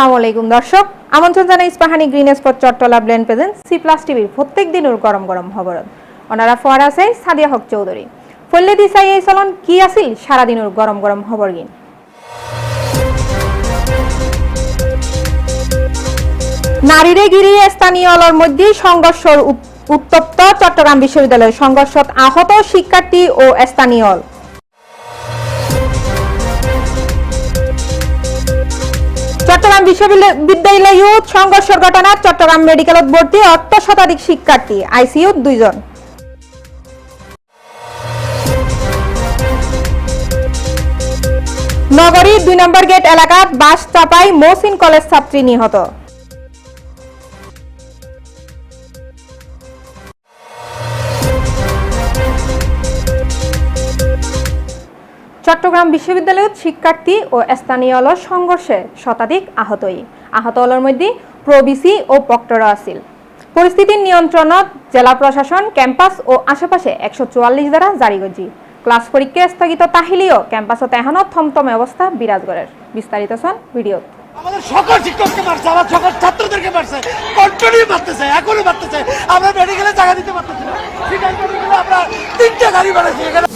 আসসালামু আলাইকুম, দর্শক। আমন্ত্রণ জানাই ইস্পাহানি গ্রিন স্পট চট্টলা ব্লেন প্রেজেন্ট সি প্লাস টিভির প্রত্যেক দিনের গরম গরম খবরত। ওনারা ফোয়ার আছে সাদিয়া হক চৌধুরী। ফল্লে দিসাই এই চলন কি আছিল সারাদিনের গরম গরম খবর গিন। নারীরে গিরিয়ে স্থানীয় অলর মধ্যে সংঘর্ষর উত্তপ্ত চট্টগ্রাম বিশ্ববিদ্যালয় সংঘর্ষত আহত শিক্ষার্থী ও স্থানীয় চট্টগ্রাম ইউথ সংঘর্ষের ঘটনা চট্টগ্রাম মেডিকেলত ভর্তি অর্থ শতাধিক শিক্ষার্থী, আইসিইউ দুইজন। নগরীর দুই নম্বর গেট এলাকা বাস চাপায় মহসিন কলেজ ছাত্রী নিহত। চট্টগ্রাম বিশ্ববিদ্যালয়ত শিক্ষার্থী ও স্থানীয় অলর সংঘর্ষে শতাধিক আহতই। আহত অলর মধ্যে প্রবিসি ও পক্টর আছিল পরিস্থিতির নিয়ন্ত্রণত জেলা প্রশাসন, ক্যাম্পাস ও আশেপাশে একশো চুয়াল্লিশ দ্বারা জারি করছি ক্লাস পরীক্ষা স্থগিত তাহিলিও ক্যাম্পাসত এখনও থমথমে অবস্থা বিরাজ করে বিস্তারিত শোন ভিডিওত। আমাদের সকল শিক্ষককে মারছে আমার সকল ছাত্রদেরকে মারছে। কন্টিনিউ এখনও আমরা মেডিকেলে জায়গা দিতে পারতেছি না। আমরা তিনটে গাড়ি এখানে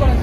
করেন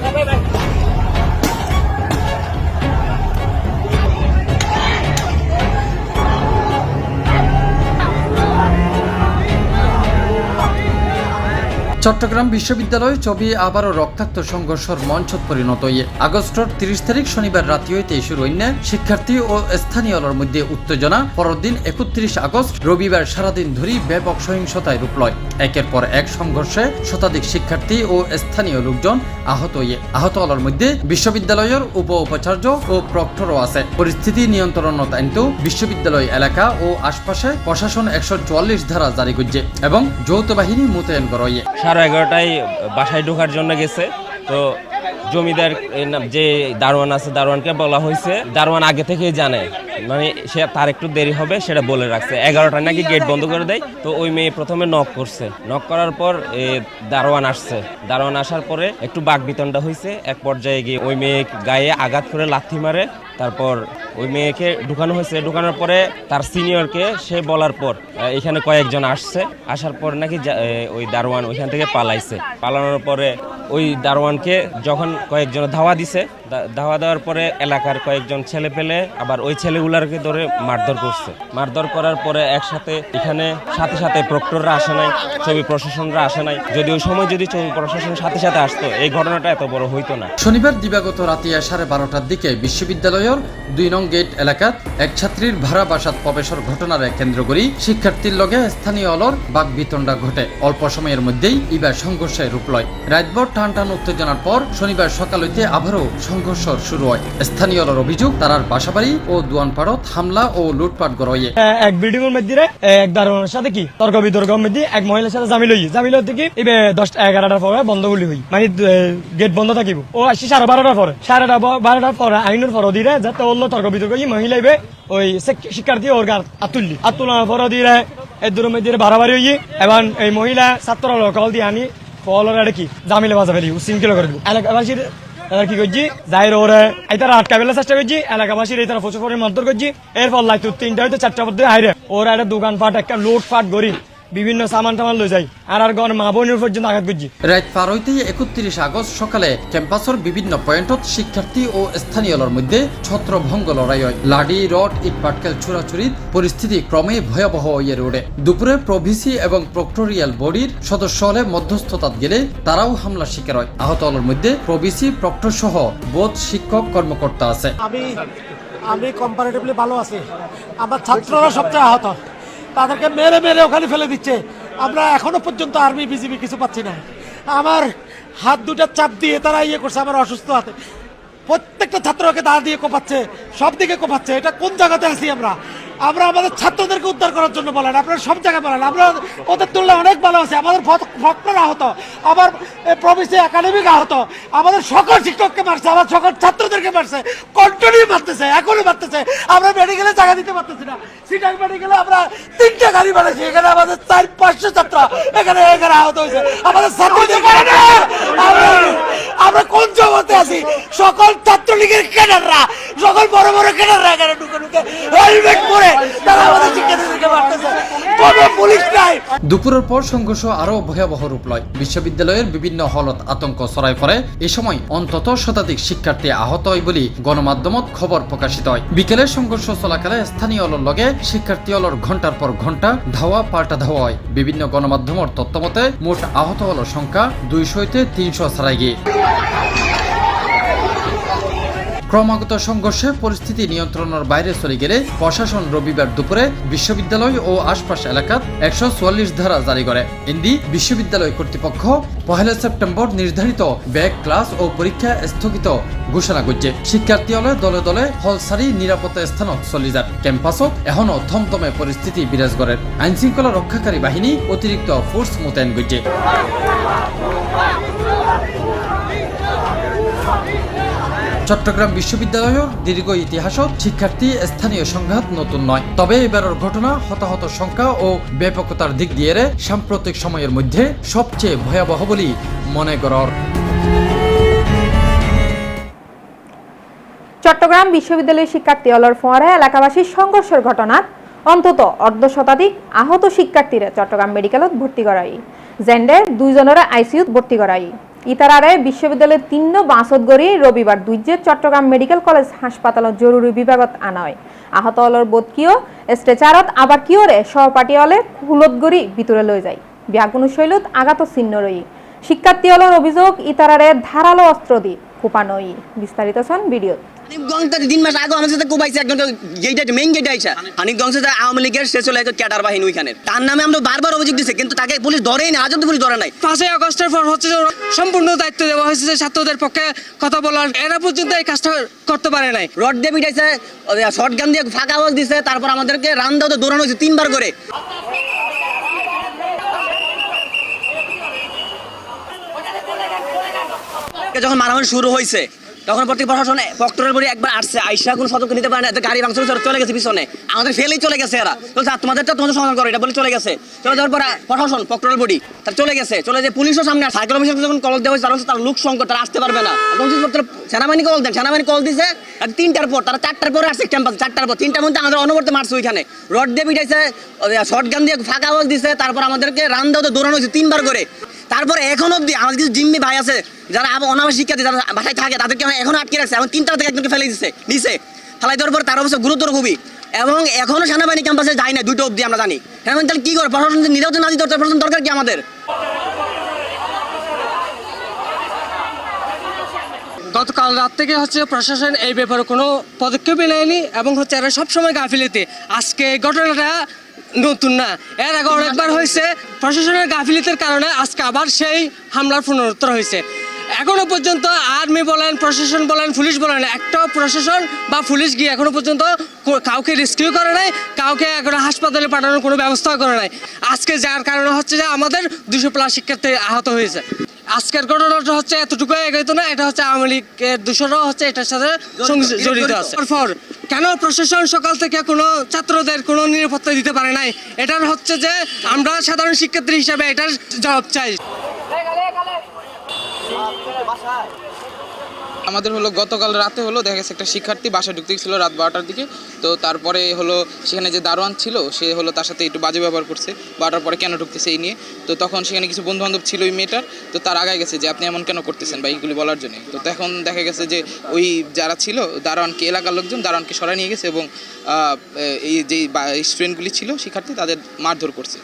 চট্টগ্রাম বিশ্ববিদ্যালয় ছবি আবারও রক্তাক্ত সংঘর্ষের মঞ্চত পরিণত হয়ে আগস্টর তিরিশ তারিখ শনিবার রাতি হইতে শুরু হইনে শিক্ষার্থী ও স্থানীয়র মধ্যে উত্তেজনা। পরদিন একত্রিশ আগস্ট রবিবার সারাদিন ধরেই ব্যাপক সহিংসতায় রূপ লয়। একের পর এক সংঘর্ষে শতাধিক শিক্ষার্থী ও স্থানীয় লোকজন আহত হইয়ে আহত হলার মধ্যে বিশ্ববিদ্যালয়ের উপ উপাচার্য ও প্রক্টরও আছে। পরিস্থিতি নিয়ন্ত্রণত আনতে বিশ্ববিদ্যালয় এলাকা ও আশপাশে প্রশাসন একশো চুয়াল্লিশ ধারা জারি করছে এবং যৌথ বাহিনী মোতায়েন করা সাড়ে এগারোটায় বাসায় ঢোকার জন্য গেছে। তো জমিদার যে দারোয়ান আছে, দারোয়ানকে বলা হয়েছে। দারোয়ান আগে থেকেই জানে। মানে সে তার একটু দেরি হবে, সেটা বলে রাখছে। এগারোটায় নাকি গেট বন্ধ করে দেয়, তো ওই মেয়ে প্রথমে নক করছে। নক করার পর দারোয়ান আসছে। দারোয়ান আসার পরে একটু বাঘ বিতণ্ডা হয়েছে এক পর্যায়ে গিয়ে ওই মেয়ে গায়ে আঘাত করে লাথি মারে, তারপর ওই মেয়েকে ঢুকানো হয়েছে। ঢুকানোর পরে তার সিনিয়রকে সে বলার পর এখানে কয়েকজন আসছে। আসার পর নাকি ওই দারোয়ান ওইখান থেকে পালাইছে। পালানোর পরে ওই দারোয়ানকে যখন কয়েকজন ধাওয়া দিছে ধাওয়া দেওয়ার পরে এলাকার কয়েকজন ছেলে পেলে, আবার ওই ছেলেগুলারকে ধরে মারধর করছে। মারধর করার পরে একসাথে এখানে সাথে সাথে প্রক্টররা আসে নাই, ছবি প্রশাসনরা আসে নাই। যদি ওই সময় যদি ছবি প্রশাসন সাথে সাথে আসতো, এই ঘটনাটা এত বড় হইতো না। শনিবার দিবাগত রাতিয়া সাড়ে বারোটার দিকে বিশ্ববিদ্যালয়ের দুই নং গেট এলাকাত এক ছাত্রীর ভাড়া বাসাত প্রবেশের ঘটনারে কেন্দ্র করি শিক্ষার্থীর লগে স্থানীয় অলর বাক বিতণ্ডা ঘটে। অল্প সময়ের মধ্যেই ইবার সংঘর্ষে রূপ লয়। রাতভর টান টান উত্তেজনার পর শনিবার সকাল হইতে আবারও সংঘর্ষ শুরু হয়। স্থানীয় অলর অভিযোগ, তারার বাসাবাড়ি ও হামলা ও লুটপাট এক বিল্ডিং এর মধ্যে এক দারোয়ানের সাথে কি? তর্ক বিতর্কের মধ্যে এক মহিলার সাথে জামিল হই জামিল হতে কি? এবে দশটা এগারোটার পরে বন্ধ গুলি হই। মানে গেট বন্ধ থাকিব। ও আসি সাড়ে বারোটার পরে। সাড়ে বারোটার পরে আইনের পর দিলে যাতে ওল্লো তর্ক বিতর্ক ই মহিলা ইবে ওই শিক- শিক্ষার্থী ওর গার আতুল্লি। আতুলার পর দিয়ে এই দূরের মধ্যে বাড়াবাড়ি হই এবং এই মহিলা ছাত্র কল দিয়ে আনি এটা কি? জামিলে বাজা ফেলি উশৃঙ্খল করে দিব। এলাকাবাসীর এরা কি করছি? যাইর ওরে এইটার আটকা বেলা চেষ্টা করছি, এলাকাবাসীর এই তারা প্রচুর পরিমাণ মারধর করছি। এরপর লাইতো তিনটা হয়তো চারটা পদ্ধতি হাইরে। ওরা একটা দোকান ফাট একটা লোট ফাট গড়ি বিভিন্ন সামান টামান লই যাই আর আর গণ মা বোনের পর্যন্ত আঘাত করছি। রাত পার হইতেই একত্রিশ আগস্ট সকালে ক্যাম্পাসের বিভিন্ন পয়েন্টত শিক্ষার্থী ও স্থানীয়র মধ্যে ছত্রভঙ্গ লড়াই হয়। লাডি রড ইট পাটকেল ছুরাছুরিত পরিস্থিতি ক্রমে ভয়াবহ হয়ে ওঠে দুপুরে প্রভিসি এবং প্রক্টোরিয়াল বডির সদস্য হলে মধ্যস্থতাত গেলে তারাও হামলার শিকার হয়। আহত হলের মধ্যে প্রভিসি প্রক্টর সহ বোধ শিক্ষক কর্মকর্তা আছে। আমি আমি কম্পারেটিভলি ভালো আছি। আমার ছাত্ররা সবচেয়ে আহত। তাদেরকে মেরে মেরে ওখানে ফেলে দিচ্ছে। আমরা এখনও পর্যন্ত আর্মি, বিজিবি কিছু পাচ্ছি না। আমার হাত দুটা চাপ দিয়ে তারা ইয়ে করছে, আমার অসুস্থ হাতে। প্রত্যেকটা ছাত্রকে দাঁড় দিয়ে কোপাচ্ছে, সব দিকে কোপাচ্ছে। এটা কোন জায়গাতে আছি আমরা? আমরা আমাদের ছাত্রদেরকে উদ্ধার করার জন্য বলেন আপনারা সব জায়গায় বলেন। আমরা ওদের তুলনায় অনেক ভালো আছে। আমাদের ভক্তরা আহত আমার প্রভিসি একাডেমিক আহত। আমাদের সকল শিক্ষককে মারছে আমার সকল ছাত্রদেরকে মারছে। কন্টিনিউ মারতেছে এখনও মারতেছে। আমরা মেডিকেলে জায়গা দিতে পারতেছি না। সিটার মেডিকেলে আমরা তিনটে গাড়ি বানাইছি। এখানে আমাদের চার পাঁচশো ছাত্র এখানে এখানে আহত হয়েছে। আমাদের ছাত্রদেরকে আমরা- আমরা কোন জগতে আছি? সকল ছাত্রলীগের ক্যাডাররা সকল বড় বড় ক্যাডাররা এখানে ঢুকে ঢুকে। হেলমেট পরে তারা আমাদের শিক্ষার্থীদেরকে মারতেছে দুপুরের পর সংঘর্ষ আরও ভয়াবহ রূপ লয়। বিশ্ববিদ্যালয়ের বিভিন্ন হলত আতঙ্ক ছড়াই পড়ে। এ সময় অন্তত শতাধিক শিক্ষার্থী আহত হয় বলে গণমাধ্যমত খবর প্রকাশিত হয়। বিকেলে সংঘর্ষ চলাকালে স্থানীয় অলর লগে শিক্ষার্থী অলর ঘণ্টার পর ঘণ্টা ধাওয়া পাল্টা ধাওয়া হয়। বিভিন্ন গণমাধ্যমের তথ্য মতে মোট আহত হলোর সংখ্যা দুইশো হইতে তিনশো ছাড়াই গিয়ে। ক্রমাগত সংঘর্ষে পরিস্থিতি নিয়ন্ত্রণের বাইরে চলে গেলে প্রশাসন রবিবার দুপুরে বিশ্ববিদ্যালয় ও আশপাশ এলাকাত একশো চুয়াল্লিশ ধারা জারি করে। ইন্দি বিশ্ববিদ্যালয় কর্তৃপক্ষ পহেলা সেপ্টেম্বর নির্ধারিত ব্যাগ, ক্লাস ও পরীক্ষা স্থগিত ঘোষণা করছে। শিক্ষার্থী হলে দলে দলে হল সারি নিরাপত্তা স্থানত চলি যান। ক্যাম্পাসত এখনও থমথমে পরিস্থিতি বিরাজ করে। আইন শৃঙ্খলা রক্ষাকারী বাহিনী অতিরিক্ত ফোর্স মোতায়েন করছে। চট্টগ্রাম বিশ্ববিদ্যালয়ের দীর্ঘ ইতিহাসত শিক্ষার্থী স্থানীয় সংঘাত নতুন নয়। তবে এবারের ঘটনা, হতাহত সংখ্যা ও ব্যাপকতার দিক দিয়ে সাম্প্রতিক সময়ের মধ্যে সবচেয়ে ভয়াবহ বলে মনে করর চট্টগ্রাম বিশ্ববিদ্যালয়ের শিক্ষার্থী অলর ফোয়ারে এলাকাবাসীর সংঘর্ষের ঘটনাত অন্তত অর্ধ শতাধিক আহত শিক্ষার্থীরা চট্টগ্রাম মেডিকেলত ভর্তি করাই। জেন্ডে দুইজনের আইসিইউত ভর্তি করাই। ইতারারে বিশ্ববিদ্যালয়ের তিন বাঁচত গড়ি রবিবার দুইজে চট্টগ্রাম মেডিকেল কলেজ হাসপাতাল জরুরি বিভাগত আনা হয় আহত অলর বোধ কিয়? স্ট্রেচারত আবার কিয়রে? সহপাঠী হলে হুলত গড়ি ভিতরে লই যায়। ব্যাগুন শৈলত আঘাত চিহ্ন রই শিক্ষার্থী অলর অভিযোগ, ইতারারে ধারালো অস্ত্র দি কোপানই বিস্তারিত সন ভিডিওত। হানিফগঞ্জ তিন মাস আগে আমাদের সাথে কোবাইছে একজন গেট মেইন গেট আইসা। হানিফগঞ্জ আওয়ামী লীগের শেষ হলে ক্যাডার বাহিনী ওইখানে। তার নামে আমরা বারবার অভিযোগ দিচ্ছে কিন্তু তাকে পুলিশ ধরেই না আজও তো পুলিশ ধরে নাই। পাঁচই আগস্টের পর হচ্ছে সম্পূর্ণ দায়িত্ব দেওয়া হয়েছে যে ছাত্রদের পক্ষে কথা বলার। এরা পর্যন্ত এই কাজটা করতে পারে নাই। রড দিয়ে পিটাইছে শর্ট গান দিয়ে ফাঁকা আওয়াজ দিছে তারপর আমাদেরকে রান দাও দৌড়ানো হয়েছে তিনবার করে। যখন মারামারি শুরু হয়েছে তখন প্রতি প্রশাসন পক্টরের বড়ি একবার আসছে, আইসা কোনো সতর্ক নিতে পারে না গাড়ি ভাঙচুর চলে গেছে পিছনে। আমাদের ফেলেই চলে গেছে এরা। বলছে, আর তোমাদেরটা তোমাদের সমাধান করো, এটা বলে চলে গেছে। চলে যাওয়ার পর প্রশাসন পক্টরের বডি তার চলে গেছে। চলে যে পুলিশও সামনে সাইকেল অফিসার যখন কল দেওয়া হয়েছে, তারা তার লোক সংকট, তারা আসতে পারবে না? সেনাবাহিনী কল দেন। সেনাবাহিনী কল দিছে, আর তিনটার পর, তারা চারটার পরে আসছে ক্যাম্পাস, চারটার পর। তিনটার মধ্যে আমাদের অনবরত মারছে ওইখানে। রড দিয়ে পিটাইছে শর্ট গান দিয়ে ফাঁকা আওয়াজ দিছে, তারপর আমাদেরকে রান দাও দৌড়ানো হয়েছে তিনবার করে। তারপরে এখন অব্দি আমাদের কিছু জিম্মি ভাই আছে, যারা আবার অনাবাসী শিক্ষার্থী যারা বাসায় থাকে, তাদেরকে এখন আটকে রাখছে, এখন তিনটা থেকে একজনকে ফেলে দিচ্ছে নিচে ফেলাই দেওয়ার পর তার অবস্থা গুরুতর খুবই। এবং এখনও সেনাবাহিনী ক্যাম্পাসে যায় না, দুটো অব্দি আমরা জানি। সেনাবাহিনী তাহলে কি করে? প্রশাসন নিজেও তো না দিতে প্রশাসন দরকার কি আমাদের? গতকাল রাত থেকে হচ্ছে প্রশাসন এই ব্যাপারে কোনো পদক্ষেপই নেয়নি এবং হচ্ছে এরা সবসময় গাফিলিতে। আজকে ঘটনাটা নতুন না। এর আগে অনেকবার হয়েছে। প্রশাসনের গাফিলিতের কারণে আজকে আবার সেই হামলার পুনরুত্তর হয়েছে। এখনও পর্যন্ত আর্মি বলেন প্রশাসন বলেন পুলিশ বলেন একটাও প্রশাসন বা পুলিশ গিয়ে এখনও পর্যন্ত কাউকে রেস্কিউ করে নাই কাউকে এখন হাসপাতালে পাঠানোর কোনো ব্যবস্থা করে নাই। আজকে যার কারণে হচ্ছে যে আমাদের দুশো প্লাস শিক্ষার্থী আহত হয়েছে। আজকের ঘটনাটা হচ্ছে এতটুকু এগোইত না এটা হচ্ছে আওয়ামী লীগের দূষণও হচ্ছে এটার সাথে জড়িত আছে। তারপর কেন প্রশাসন সকাল থেকে কোনো ছাত্রদের কোনো নিরাপত্তা দিতে পারে নাই? এটার হচ্ছে যে আমরা সাধারণ শিক্ষার্থী হিসাবে এটার জবাব চাই। আমাদের হলো গতকাল রাতে হলো, দেখা গেছে একটা শিক্ষার্থী বাসায় ঢুকতে গেছিল রাত বারোটার দিকে। তো তারপরে হলো সেখানে যে দারোয়ান ছিল, সে হলো তার সাথে একটু বাজে ব্যবহার করছে। বারোটার পরে কেন ঢুকতেছে এই নিয়ে? তো তখন সেখানে কিছু বন্ধু বান্ধব ছিল ওই মেয়েটার। তো তার আগায় গেছে যে, আপনি এমন কেন করতেছেন বা এইগুলি বলার জন্য? তো তখন দেখা গেছে যে, ওই যারা ছিল, দারোয়ানকে এলাকার লোকজন দারোয়ানকে সরাই নিয়ে গেছে এবং এই যে স্টুডেন্টগুলি ছিল, শিক্ষার্থী তাদের মারধর করছে।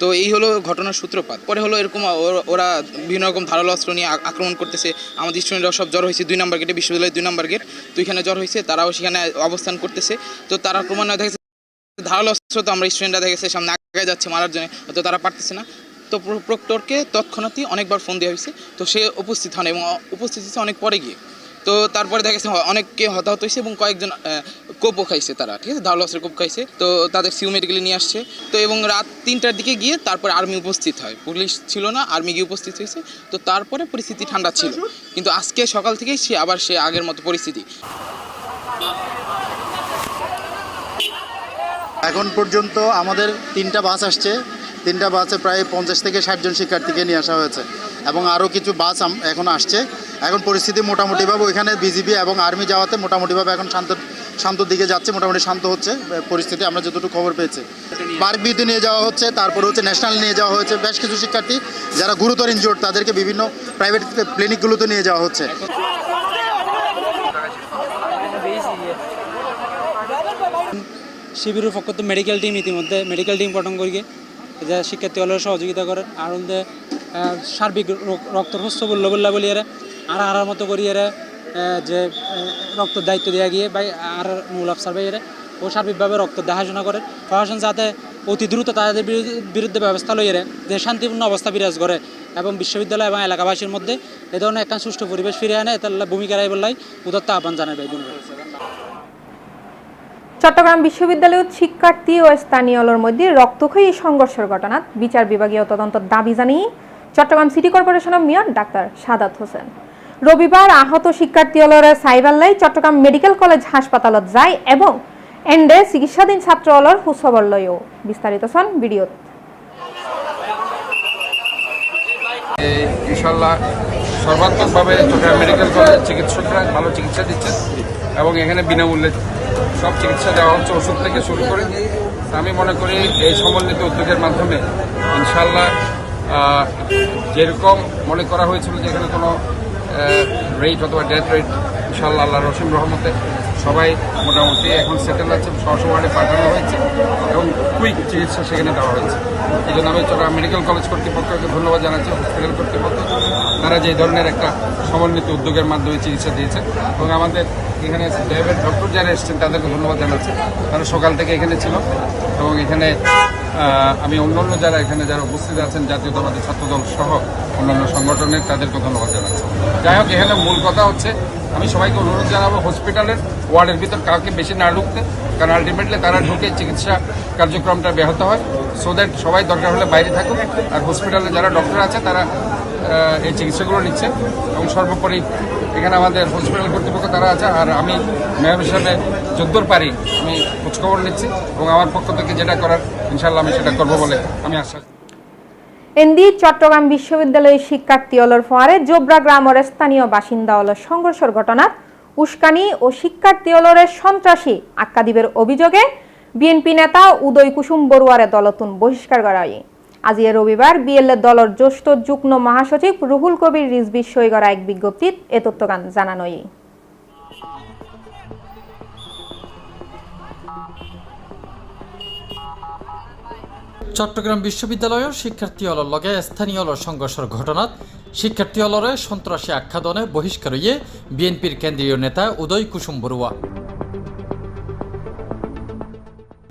তো এই হলো ঘটনার সূত্রপাত। পরে হলো এরকম ওর- বিভিন্ন রকম ধারালো অস্ত্র নিয়ে আক্রমণ করতেছে। আমাদের স্টুডেন্টরা সব জ্বর হয়েছে, দুই নম্বর গেটে বিশ্ববিদ্যালয়ের দুই নম্বর গেট তো এখানে জ্বর হয়েছে, তারাও সেখানে অবস্থান করতেছে। তো তারা ক্রমান্বয়ে দেখা গেছে, ধারালো অস্ত্র তো আমরা স্টুডেন্টরা দেখা গেছে সামনে আগে যাচ্ছে মারার জন্য, তো তারা পারতেছে না। তো প্র- প্রক্টরকে তৎক্ষণাৎই অনেকবার ফোন দেওয়া হয়েছে। তো সে উপস্থিত হন এবং উপস্থিত হয়েছে অনেক পরে গিয়ে। তো তারপরে দেখা গেছে অনেককে হতাহত হয়েছে এবং কয়েকজন কোপও খাইছে তারা, ঠিক আছে? অস্ত্রের কোপ খাইছে। তো তাদের সিউ মেডিকেলে নিয়ে আসছে। তো এবং রাত তিনটার দিকে গিয়ে তারপর আর্মি উপস্থিত হয়। পুলিশ ছিল না, আর্মি গিয়ে উপস্থিত হয়েছে। তো তারপরে পরিস্থিতি ঠান্ডা ছিল। কিন্তু আজকে সকাল থেকেই সে আবার সে আগের মতো পরিস্থিতি। এখন পর্যন্ত আমাদের তিনটা বাস আসছে। তিনটা বাসে প্রায় পঞ্চাশ থেকে ষাট জন শিক্ষার্থীকে নিয়ে আসা হয়েছে। এবং আরও কিছু বাস এখন আসছে। এখন পরিস্থিতি মোটামুটিভাবে ওইখানে বিজিবি এবং আর্মি যাওয়াতে মোটামুটিভাবে এখন শান্ত শান্তর দিকে যাচ্ছে, মোটামুটি শান্ত হচ্ছে পরিস্থিতি আমরা যতটুকু খবর পেয়েছি। পার্ক বিতে নিয়ে যাওয়া হচ্ছে, তারপরে হচ্ছে ন্যাশনাল নিয়ে যাওয়া হয়েছে, বেশ কিছু শিক্ষার্থী যারা গুরুতর ইনজোর্ড তাদেরকে বিভিন্ন প্রাইভেট ক্লিনিকগুলোতে নিয়ে যাওয়া হচ্ছে। শিবিরের পক্ষ তো মেডিকেল টিম ইতিমধ্যে মেডিকেল টিম গঠন করিয়ে, যে শিক্ষার্থী হলে সহযোগিতা করে আর সার্বিক র- রক্ত হস্ত বলল বললা বলি এরা। আর আর মতো করি এরা যে রক্ত দায়িত্ব দেওয়া গিয়ে বাই আর মূল অফসার ভাই এরা, ও সার্বিকভাবে রক্ত দেখাশোনা করে। প্রশাসন যাতে অতি দ্রুত তাদের বিরুদ্ধে- ব্যবস্থা লইয়ে যে শান্তিপূর্ণ অবস্থা বিরাজ করে এবং বিশ্ববিদ্যালয় এবং এলাকাবাসীর মধ্যে এ ধরনের একটা সুষ্ঠু পরিবেশ ফিরে আনে এতে ভূমিকা রায় বললাই। উদত্ত আহ্বান জানাবে চট্টগ্রাম বিশ্ববিদ্যালয়ের শিক্ষার্থী ও স্থানীয়দের মধ্যে রক্তক্ষয়ী সংঘর্ষের ঘটনা বিচার বিভাগীয় তদন্ত দাবি জানিয়ে চট্টগ্রাম সিটি কর্পোরেশনের মেয়র ডাক্তার সাদাত হোসেন। রবিবার আহত শিক্ষার্থীলরে সাইবাল্লাই চট্টগ্রাম মেডিকেল কলেজ হাসপাতালত যায় এবং এন্ডে চিকিৎসাধীন ছাত্র অলর সুখবর লয়ও। বিস্তারিত সন ভিডিওত ইনশাল্লাহ সর্বাত্মকভাবে চট্টগ্রাম মেডিকেল কলেজের চিকিৎসকরা ভালো চিকিৎসা দিচ্ছেন এবং এখানে বিনামূল্যে সব চিকিৎসা দেওয়া হচ্ছে, ওষুধ থেকে শুরু করে। আমি মনে করি এই সমন্বিত উদ্যোগের মাধ্যমে ইনশাল্লাহ যেরকম মনে করা হয়েছিল যে এখানে কোনো রেট অথবা ডেথ রেট ইনশাল্লাহ আল্লাহ রসিম রহমতে সবাই মোটামুটি এখন সেটেল আছে ছশো ওয়ার্ডে পাঠানো হয়েছে এবং কুইক চিকিৎসা সেখানে দেওয়া হয়েছে। এই জন্য আমি চট্টগ্রাম মেডিকেল কলেজ কর্তৃপক্ষকে ধন্যবাদ জানাচ্ছি হসপিটাল কর্তৃপক্ষ। তারা যে ধরনের একটা সমন্বিত উদ্যোগের মাধ্যমে চিকিৎসা দিয়েছে এবং আমাদের এখানে প্রাইভেট ডক্টর যারা এসেছেন তাদেরকে ধন্যবাদ জানাচ্ছি। তারা সকাল থেকে এখানে ছিল এবং এখানে আমি অন্যান্য যারা এখানে যারা উপস্থিত আছেন জাতীয়তাবাদী ছাত্রদল সহ অন্যান্য সংগঠনের, তাদেরকে ধন্যবাদ জানাচ্ছি। যাই হোক, এখানে মূল কথা হচ্ছে, আমি সবাইকে অনুরোধ জানাব, হসপিটালের ওয়ার্ডের ভিতর কাউকে বেশি না ঢুকতে, কারণ আলটিমেটলি তারা ঢুকে চিকিৎসা কার্যক্রমটা ব্যাহত হয় সো দ্যাট সবাই দরকার হলে বাইরে থাকুক, আর হসপিটালে যারা ডক্টর আছে, তারা এই চিকিৎসাগুলো নিচ্ছে, এবং সর্বোপরি এখানে আমাদের হসপিটাল কর্তৃপক্ষ তারা আছে, আর আমি মেয়র হিসাবে যদ্দূর পারি, আমি খোঁজখবর নিচ্ছি, এবং আমার পক্ষ থেকে যেটা করার ইনশাল্লাহ আমি সেটা করব বলে আমি আশ্বাস এন্দি চট্টগ্রাম বিশ্ববিদ্যালয়ের শিক্ষার্থী অলর ফোয়ারে জোবরা গ্রামের স্থানীয় বাসিন্দা অলর সংঘর্ষের ঘটনাত উস্কানি ও শিক্ষার্থী অলরের সন্ত্রাসী আক্কাদিবের অভিযোগে বিএনপি নেতা উদয় কুসুম বড়ুয়ারে দলতুন বহিষ্কার করা হয় আজি এ রবিবার বিএলএ দলের জ্যেষ্ঠ যুগ্ম মহাসচিব রুহুল কবির রিজবি সই করা এক বিজ্ঞপ্তিত এ তথ্যগান জানানো চট্টগ্রাম বিশ্ববিদ্যালয়ের শিক্ষার্থী অলর লগে স্থানীয় অলর সংঘর্ষের ঘটনাত শিক্ষার্থী অলরে সন্ত্রাসী আখ্যাদনে বহিষ্কার হইয়ে বিএনপির কেন্দ্রীয় নেতা উদয় কুসুম বড়ুয়া।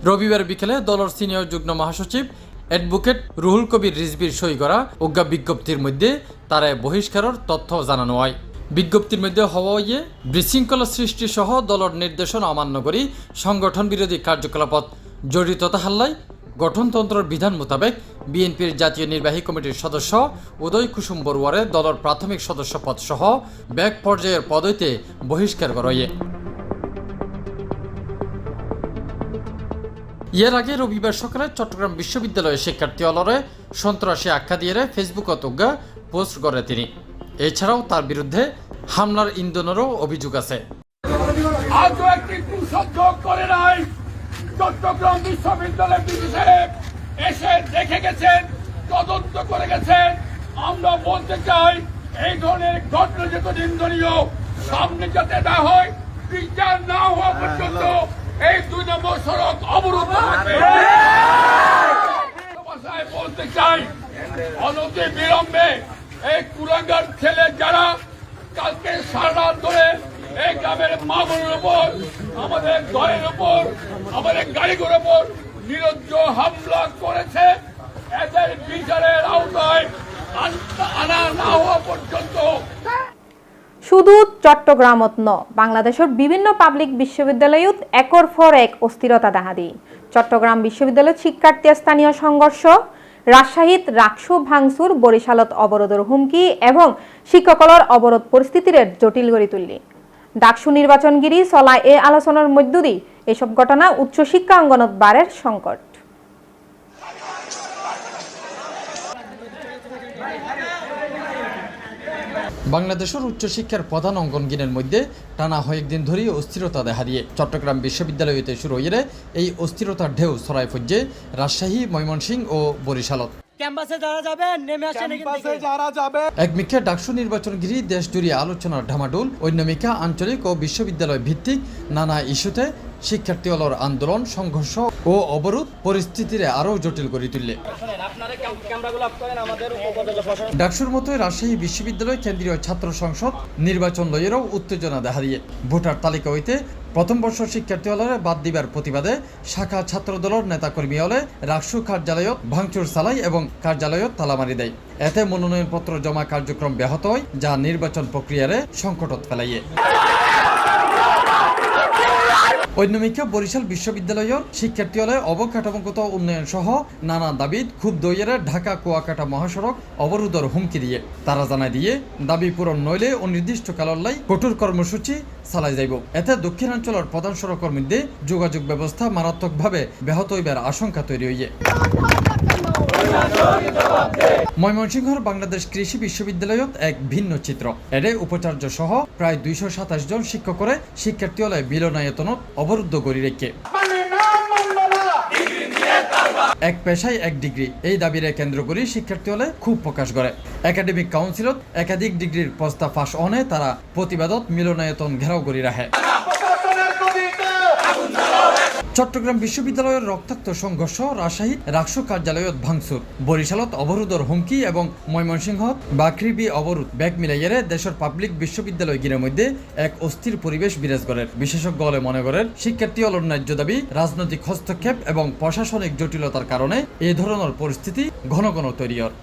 রবিবার বিকেলে দলের সিনিয়র যুগ্ম মহাসচিব অ্যাডভোকেট রুহুল কবির রিজবির সই করা অজ্ঞা বিজ্ঞপ্তির মধ্যে তারা বহিষ্কারের তথ্য জানানো হয়। বিজ্ঞপ্তির মধ্যে হওয়া ইয়ে বিশৃঙ্খলা সৃষ্টি সহ দলের নির্দেশনা অমান্য করি সংগঠন বিরোধী কার্যকলাপত জড়িততা হাল্লায় গঠনতন্ত্রের বিধান মোতাবেক বিএনপির জাতীয় নির্বাহী কমিটির সদস্য উদয় কুসুম বড়ুয়ারে দলের প্রাথমিক সদস্য পদ সহ ব্যাক পর্যায়ের পদ হইতে বহিষ্কার করা হয় এর আগে রবিবার সকালে চট্টগ্রাম বিশ্ববিদ্যালয়ের শিক্ষার্থী অলরে সন্ত্রাসী আখ্যা দিয়ে ফেসবুক অতজ্ঞা পোস্ট করে তিনি। এছাড়াও তার বিরুদ্ধে হামলার ইন্ধনেরও অভিযোগ আছে। আজও একটি করে নাই। চট্টগ্রাম বিশ্ববিদ্যালয়ের ডিসি সাহেব এসে দেখে গেছেন তদন্ত করে গেছেন। আমরা বলতে চাই এই ধরনের ঘটনা যত নিন্দনীয় সামনে যাতে না হয় বিচার না হওয়া পর্যন্ত এই দুই নম্বর সড়ক অবরুদ্ধ থাকবে বলতে চাই অনতি বিলম্বে এই কুরাঙ্গার ছেলে যারা কালকে সারা ধরে এই গ্রামের মা বোনের উপর আমাদের ঘরের উপর আমাদের গাড়িগুলোর উপর নিরজ্জ হামলা করেছে। এদের বিচারের আওতায় আনা না হওয়া পর্যন্ত। শুধু চট্টগ্রামত ন, বাংলাদেশের বিভিন্ন পাবলিক বিশ্ববিদ্যালয়ত একর পর এক অস্থিরতা দেখা দিই চট্টগ্রাম বিশ্ববিদ্যালয় শিক্ষার্থী স্থানীয় সংঘর্ষ রাজশাহীত রাকসু ভাঙচুর বরিশালত অবরোধের হুমকি, এবং শিক্ষকলর অবরোধ পরিস্থিতির জটিল করে তুললি। ডাকসু নির্বাচনগিরি চলা এ আলোচনার মধ্য দিয়ে এসব ঘটনা উচ্চশিক্ষা অঙ্গনত বারের সংকট। বাংলাদেশের উচ্চশিক্ষার প্রধান অঙ্গনগিনের মধ্যে টানা কয়েকদিন ধরেই অস্থিরতা দেখা দিয়ে চট্টগ্রাম বিশ্ববিদ্যালয়তে শুরু হয়ে এই অস্থিরতার ঢেউ ছড়ায় রাজশাহী, ময়মনসিংহ ও বরিশালত। ক্যাম্পাসে যারা যাবে নেমে আসেন এক মিথ্যা ডাকসু নির্বাচন ঘিরে দেশ জুড়ে আলোচনার ঢামাডুল অন্য মিখা আঞ্চলিক ও বিশ্ববিদ্যালয় ভিত্তিক নানা ইস্যুতে শিক্ষার্থী অলর আন্দোলন সংঘর্ষ ও অবরোধ পরিস্থিতিরে আরও জটিল করে তুললে। ডাকসুর মতোই রাজশাহী বিশ্ববিদ্যালয় কেন্দ্রীয় ছাত্র সংসদ নির্বাচন লয়েরও উত্তেজনা দেখা দিয়ে। ভোটার তালিকা হইতে প্রথম বর্ষ শিক্ষার্থী হলরে বাদ দিবার প্রতিবাদে শাখা ছাত্র দলের নেতাকর্মী হলে রাকসু কার্যালয়ত ভাঙচুর চালাই এবং কার্যালয়ত তালামারি দেয়। এতে মনোনয়নপত্র জমা কার্যক্রম ব্যাহত হয় যা নির্বাচন প্রক্রিয়ারে সংকটত ফেলাইয়ে। ঐন্যমিকা বরিশাল বিশ্ববিদ্যালয়ের শিক্ষার্থী হলে অবকাঠামোগত উন্নয়ন সহ নানা দাবি খুব দইয়ের ঢাকা কুয়াকাটা মহাসড়ক অবরোধের হুমকি দিয়ে। তারা জানায় দিয়ে, দাবি পূরণ নইলে অনির্দিষ্ট কালল্লাই কঠোর কর্মসূচি চালাই যাইব। এতে দক্ষিণাঞ্চলের প্রধান সড়কের মধ্যে যোগাযোগ ব্যবস্থা মারাত্মকভাবে ব্যাহত হইবার আশঙ্কা তৈরি হইয়ে ময়মনসিংহর বাংলাদেশ কৃষি বিশ্ববিদ্যালয়ত এক ভিন্ন চিত্র। এডে উপাচার্য সহ প্রায় দুইশো সাতাশ জন শিক্ষকরে শিক্ষার্থী হলে মিলনায়তনত অবরুদ্ধ করি রেখে এক পেশায় এক ডিগ্রি এই দাবিরে কেন্দ্র করে শিক্ষার্থী হলে খুব প্রকাশ করে একাডেমিক কাউন্সিলত একাধিক ডিগ্রির প্রস্তাব ফাঁস অনে তারা প্রতিবাদত মিলনায়তন ঘেরাও করে রাখে চট্টগ্রাম বিশ্ববিদ্যালয়ের রক্তাক্ত সংঘর্ষ রাজশাহী রাকসু কার্যালয়ত ভাঙচুর। বরিশালত অবরোধের হুমকি এবং ময়মনসিংহত বাকরিবি অবরোধ ব্যাগ মিলাইয়ারে দেশের পাবলিক বিশ্ববিদ্যালয় গিরের মধ্যে এক অস্থির পরিবেশ বিরাজ করে বিশেষজ্ঞ হলে মনে করেন শিক্ষার্থী হল ন্যায্য দাবি রাজনৈতিক হস্তক্ষেপ এবং প্রশাসনিক জটিলতার কারণে এই ধরনের পরিস্থিতি ঘন ঘন তৈরি হয়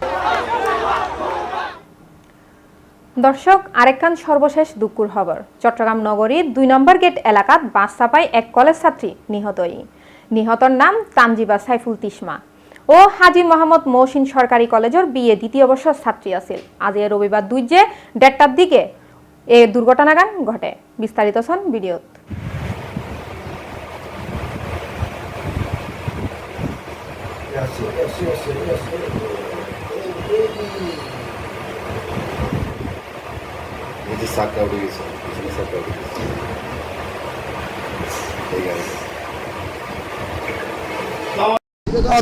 দর্শক আরেকখান সর্বশেষ দুঃখুর খবর। চট্টগ্রাম নগরীর দুই নম্বর গেট এলাকাত বাস চাপায় এক কলেজ ছাত্রী নিহত হই নিহতর নাম তামজিবা সাইফুল তিসমা ও হাজি মোহাম্মদ মহসিন সরকারি কলেজের বিএ, দ্বিতীয় বর্ষর ছাত্রী আছিল। আজি রবিবার দুই যে দেড়টার দিকে এ দুর্ঘটনাগান ঘটে। বিস্তারিত ছন ভিডিওত এই যে সাকটা উঠে গেছে পিছনে সাকটা উঠে গেছে ঠিক আছে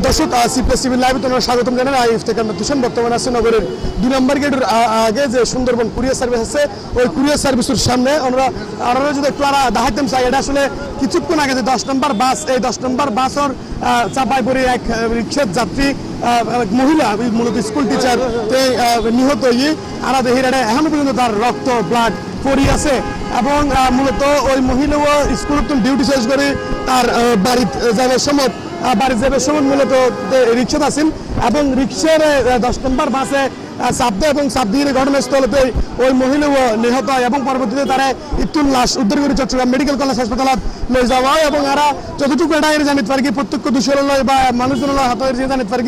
দর্শক সিপ্রেস টিভি লাইভে তোমরা স্বাগতম জানাই। আমি ইফতেখার তুষান বর্তমানে আছে নগরের দুই নম্বর গেটের আগে যে সুন্দরবন কুরিয়ার সার্ভিস আছে, ওই কুরিয়ার সার্ভিসের সামনে আমরা আমরা যদি একটু আরা দেখাইতাম, চাই, এটা আসলে কিছুক্ষণ আগে যে দশ নম্বর বাস, এই দশ নম্বর বাসর চাপাই পড়ে এক রিক্সার যাত্রী মহিলা মূলত স্কুল টিচার নিহত হয়ে আরা দেহির এখনও পর্যন্ত তার রক্ত ব্লাড পড়ি আছে। এবং মূলত ওই মহিলাও স্কুল ডিউটি শেষ করে তার বাড়ি যাওয়ার সময় বাড়ি যাবার সময় মূলত রিক্সা আছেন এবং রিক্সার দশ নম্বর বাসে চাপ এবং দিয়ে ঘটনাস্থলতে ওই মহিলাও নিহত এবং পরবর্তীতে তারা ইতুল লাশ উদ্ধার করে চট্টগ্রাম মেডিকেল কলেজ হাসপাতালত লই যাওয়া হয় এবং এরা যতটুকু এটা জানিতে পারি প্রত্যক্ষ দূষণ লয় বা মানুষজন হাতের যে জানিতে পারি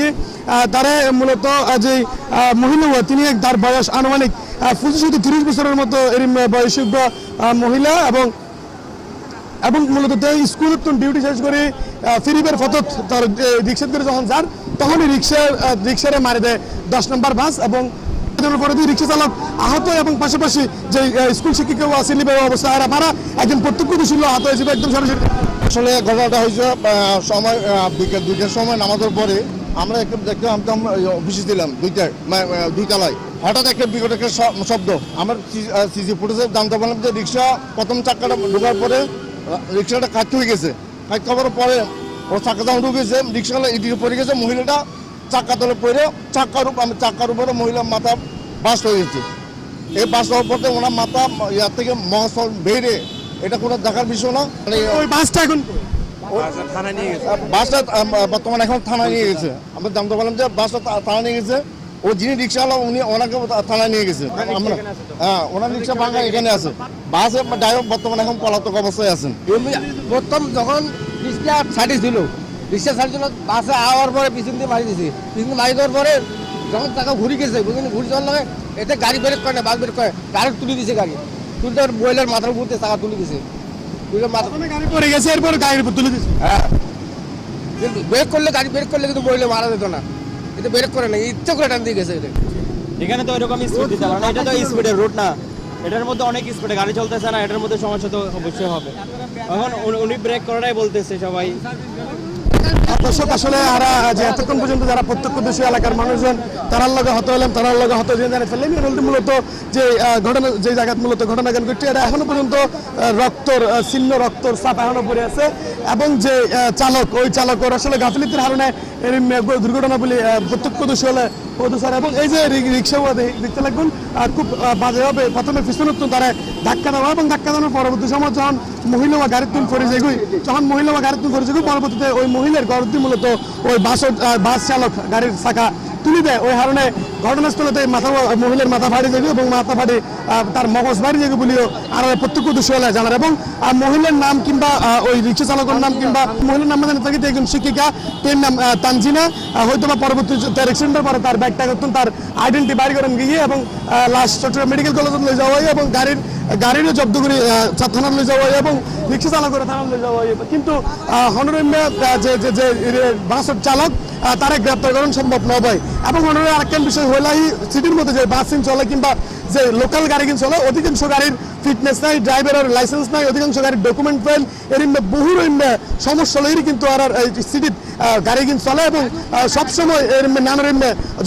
তারা মূলত যে মহিলা তিনি তার বয়স আনুমানিক পঁচিশ থেকে তিরিশ বছরের মতো এর আহ, মহিলা এবং এবং মূলত স্কুল ডিউটি শেষ করে ফিরিবের ফতত তার রিক্সা করে যখন যান তখনই রিক্সা রিক্সারে মারি দেয় দশ নম্বর বাস এবং রিক্সা চালক আহত এবং পাশাপাশি যে স্কুল শিক্ষিকা অবস্থা আর একজন প্রত্যক্ষদর্শী আহত হয়েছিল একদম সরাসরি। আসলে ঘটনাটা হয়েছে সময় বিকেল দুইটার সময় নামাজের পরে আমরা একটু দেখতে আমতাম অফিসে ছিলাম দুইটার মা- আহ, দুই তলায় হঠাৎ একটা বিকট একটা শব্দ। আমার সিসি ফুটেজে জানতে পারলাম যে রিক্সা প্রথম চাক্কাটা ঢোকার পরে রিক্সাটা কাটতে হয়ে গেছে। কাটতে হওয়ার পরে ও দাম ঢুকেছে রিক্সাটা ইটিতে পড়ে গেছে মহিলাটা চাক্কা তলে পড়ে চাক্কার উপর চাক্কার উপরে মহিলার মাথা বাস হয়ে গেছে। এই বাস হওয়ার পরে ওনার মাথা ইয়ার থেকে মহাস্থল বেড়ে এটা কোনো দেখার বিষয় না। মানে ওই বাসটা এখন বাসটা আম, বর্তমানে এখন থানায় নিয়ে গেছে। আমরা জানতে পারলাম যে বাসটা থা- থানায় নিয়ে গেছে। ও যিনি রিক্সাওয়ালা উনি ওনাকে থানায় নিয়ে গেছে। আমরা হ্যাঁ ওনার রিক্সা ভাঙা এখানে আছে। বাসে ড্রাইভার বর্তমানে এখন পলাতক অবস্থায় আছেন। প্রথম যখন রিক্সা ছাড়ি ছিল রিক্সা ছাড়ি ছিল বাসে আওয়ার পরে পিছন দিয়ে মারি দিছি। পিছন দিয়ে মারি দেওয়ার পরে যখন টাকা ঘুরি গেছে বুঝলেন ঘুরি যাওয়ার লাগে এতে গাড়ি ব্রেক করে না বাস ব্রেক করে ডাইরেক্ট তুলে দিছে গাড়ি। তুলে দেওয়ার বইলের মাথার উপর দিয়ে টাকা তুলে দিছে। তুলে মাথা গাড়ি পড়ে গেছে এরপর গাড়ির উপর তুলে দিচ্ছে হ্যাঁ। ব্রেক করলে গাড়ি ব্রেক করলে কিন্তু বইলে মারা যেত না। এটা ব্রেক করে না ইচ্ছে করে টান দিয়ে গেছে এটা। এখানে তো এরকম স্পিড দিতে পারে না এটা তো স্পিডের রুট না। এটার মধ্যে অনেক স্পিডে গাড়ি চলতেছে না এটার মধ্যে সমস্যা তো অবশ্যই হবে। এখন উনি- উনি ব্রেক করাটাই বলতেছে সবাই। দর্শক আসলে আরা যে এতক্ষণ পর্যন্ত যারা প্রত্যক্ষদর্শী এলাকার মানুষজন তারার লগে হত হলাম তারার লগে হত যে জানে ফেলেন বলতে মূলত যে ঘটনা যে জায়গায় মূলত ঘটনা জ্ঞান ঘটছে এটা এখনও পর্যন্ত রক্তর চিহ্ন রক্তর চাপ এখনও পড়ে আছে। এবং যে চালক ওই চালকের আসলে গাফিলিতির কারণে এর দুর্ঘটনা বলে প্রত্যক্ষদর্শী হলে প্রদূষণ এবং এই যে রি- রিক্সা দেখতে লাগবেন আহ, খুব বাজেভাবে প্রথমে পিছনত তারা ধাক্কা দেওয়া এবং ধাক্কা দেওয়ার পরবর্তী সময় যখন মহিলা তুল করে যেগুই যখন মহিলা তুল করে যেগুই পরবর্তীতে ওই মহিলার গড়তি মূলত ওই বাস বাস চালক গাড়ির চাকা তুলে দেয়। ওই কারণে ঘটনাস্থলতে মাথা মহিলার মাথা ফাড়ি যাবে এবং মাথা ফাড়ি তার মগজ বাড়ি যাবে বলেও আর প্রত্যক্ষ দৃশ্য হলে জানার। এবং মহিলার নাম কিংবা ওই রিক্সা চালকের নাম কিংবা মহিলার নাম জানা থাকে একজন শিক্ষিকা, তার নাম তানজিনা হয়তো বা পরবর্তী তার অ্যাক্সিডেন্টের পরে তার ব্যাগটা তার আইডেন্টি বাইর করেন গিয়ে এবং লাস্ট চট্টগ্রাম মেডিকেল কলেজে নিয়ে যাওয়া হয় এবং গাড়ির গাড়িরও জব্দ করে থানার নিয়ে যাওয়া হয় এবং রিক্সা চালক করে থানার নিয়ে যাওয়া হয়। কিন্তু হনরম্য যে যে যে বাসের চালক তারা গ্রেপ্তার করেন সম্ভব নয় এবং অন্যরা আরেকটা বিষয় হলাই সিটির মধ্যে যে বাস চলে কিংবা যে লোকাল গাড়ি চলে, অধিকাংশ গাড়ির ফিটনেস নাই, ড্রাইভারের লাইসেন্স নাই, অধিকাংশ গাড়ির ডকুমেন্ট ফেল এর বহু সমস্যা লইরি কিন্তু আর সিটির গাড়ি কিন চলে এবং সবসময় এর নানার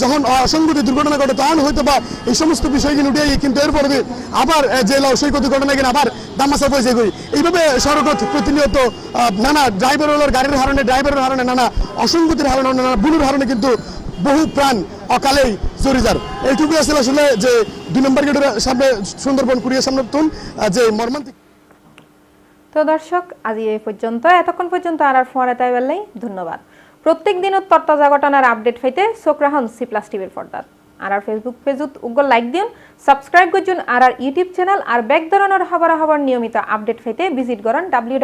যখন অসংগতি দুর্ঘটনা ঘটে তখন হয়তো বা এই সমস্ত বিষয় কিনে উঠে কিন্তু এরপরে আবার যে সৈকত ঘটনা কিনা আবার দামাসা পয়সা করি এইভাবে সড়ক প্রতিনিয়ত নানা ড্রাইভারের গাড়ির হারণে, ড্রাইভারের হারণে নানা অসংগতির হারণে, নানা ভুলের হারণে কিন্তু বহু প্রাণ অকালেই জড়ি যার। এইটুকু আসলে আসলে যে দুই নম্বর গেটের সামনে সুন্দরবন কুড়িয়ে সামনে যে মর্মান্তিক তো দর্শক, আজি এই পর্যন্ত। এতক্ষণ পর্যন্ত আর আর ফোয়ারে তাই বেলাই ধন্যবাদ। প্রত্যেক দিন তত্তাজা ঘটনার আপডেট পাইতে চোখ রাখুন সি প্লাস টিভির পর্দাত আর আর ফেসবুক পেজত উগ্র লাইক দিন, সাবস্ক্রাইব করছুন আর আর ইউটিউব চ্যানেল, আর ব্যাক ধরনের খবর খবর নিয়মিত আপডেট পাইতে ভিজিট করেন ডাব্লিউ